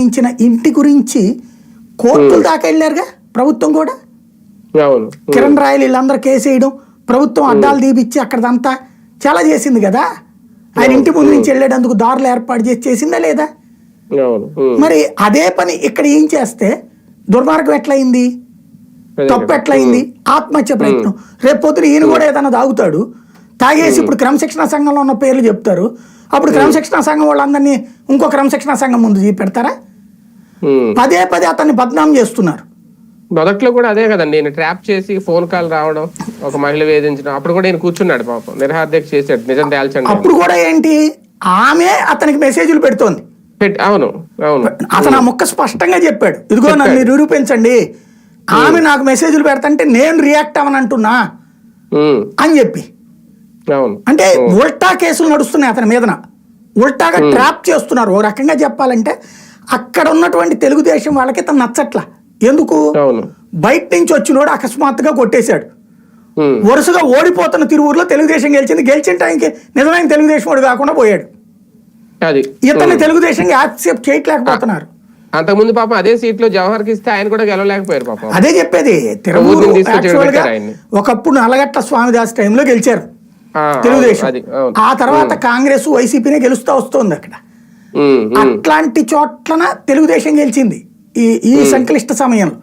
ఇచ్చిన ఇంటి గురించి కోర్టుల దాకా వెళ్ళారుగా ప్రభుత్వం కూడా? కిరణ్ రాయలు వీళ్ళందరూ కేసు వేయడం ప్రభుత్వం అడ్డాలు తీపిచ్చి అక్కడదంతా చాలా చేసింది కదా? ఆయన ఇంటి ముందు నుంచి వెళ్ళేటందుకు దారులు ఏర్పాటు చేసి చేసిందా లేదా. మరి అదే పని ఇక్కడ ఏం చేస్తే దుర్మార్గం ఎట్లయింది? తప్పు. ఎట్లయింది? ఆత్మహత్య ప్రయత్నం. రేపు పొద్దున ఈయన కూడా ఏదైనా తాగుతాడు. తాగేసి ఇప్పుడు క్రమశిక్షణ సంఘంలో ఉన్న పేర్లు చెప్తారు. అప్పుడు క్రమశిక్షణ సంఘం వాళ్ళందరినీ ఇంకో క్రమశిక్షణ సంఘం ముందు చూపెడతారా. పదే పదే అతన్ని బద్నాం చేస్తున్నారు. మొదట్లో కూడా అదే కదండి నేను ట్రాప్ చేసి ఫోన్ కాల్ రావడం ఒక మహిళ వేధించడం అప్పుడు కూడా ఈయన కూర్చున్నాడు పాపం నిరహార్దీక్ష చేశాడు నిజం తేల్చండి. అప్పుడు కూడా ఏంటి ఆమె అతనికి మెసేజ్లు పెడుతోంది. అవును అవును. అతను ఆ ముక్క స్పష్టంగా చెప్పాడు ఇదిగో నన్ను నిరూపించండి ఆమె నాకు మెసేజ్లు పెడతంటే నేను రియాక్ట్ అవనంటున్నా. అని చెప్పి. అవును. అంటే ఉల్టా కేసులు నడుస్తున్నాయి అతని మీదన. ఉల్టాగా ట్రాప్ చేస్తున్నారు. ఓ రకంగా చెప్పాలంటే అక్కడ ఉన్నటువంటి తెలుగుదేశం వాళ్ళకి ఇతను నచ్చట్ల. ఎందుకు? బయట నుంచి వచ్చినోడు అకస్మాత్తుగా కొట్టేశాడు. వరుసగా ఓడిపోతున్న తిరువురులో తెలుగుదేశం గెలిచింది. గెలిచిన టైంకి నిజమైన తెలుగుదేశం వాడు కాకుండా పోయాడు. అది. ఇతన్ని తెలుగుదేశం యాక్సెప్ట్ చేయట్లేకపోతున్నారు అంతకుముందు పాపం అదే సీట్లో జవహర్కి ఇస్తే ఆయన కూడా గెలవలేకపోయారు పాపం. అదే చెప్పేది. తిరుమూరు. ఒకప్పుడు నల్లగట్ల స్వామిదాస్ టైంలో గెలిచారు ఆ, తెలుగుదేశం ఆ తర్వాత కాంగ్రెస్ వైసీపీనే గెలుస్తూ వస్తుంది అక్కడ. అట్లాంటి చోట్లన తెలుగుదేశం గెలిచింది ఈ ఈ సంక్లిష్ట సమయంలో.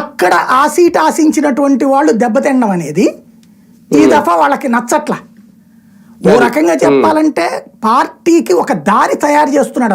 అక్కడ ఆ సీట్ ఆశించినటువంటి వాళ్ళు దెబ్బతినడం అనేది ఈ దఫా వాళ్ళకి నచ్చట్ల. ఓ రకంగా చెప్పాలంటే పార్టీకి ఒక దారి తయారు చేస్తున్నాడు అతను.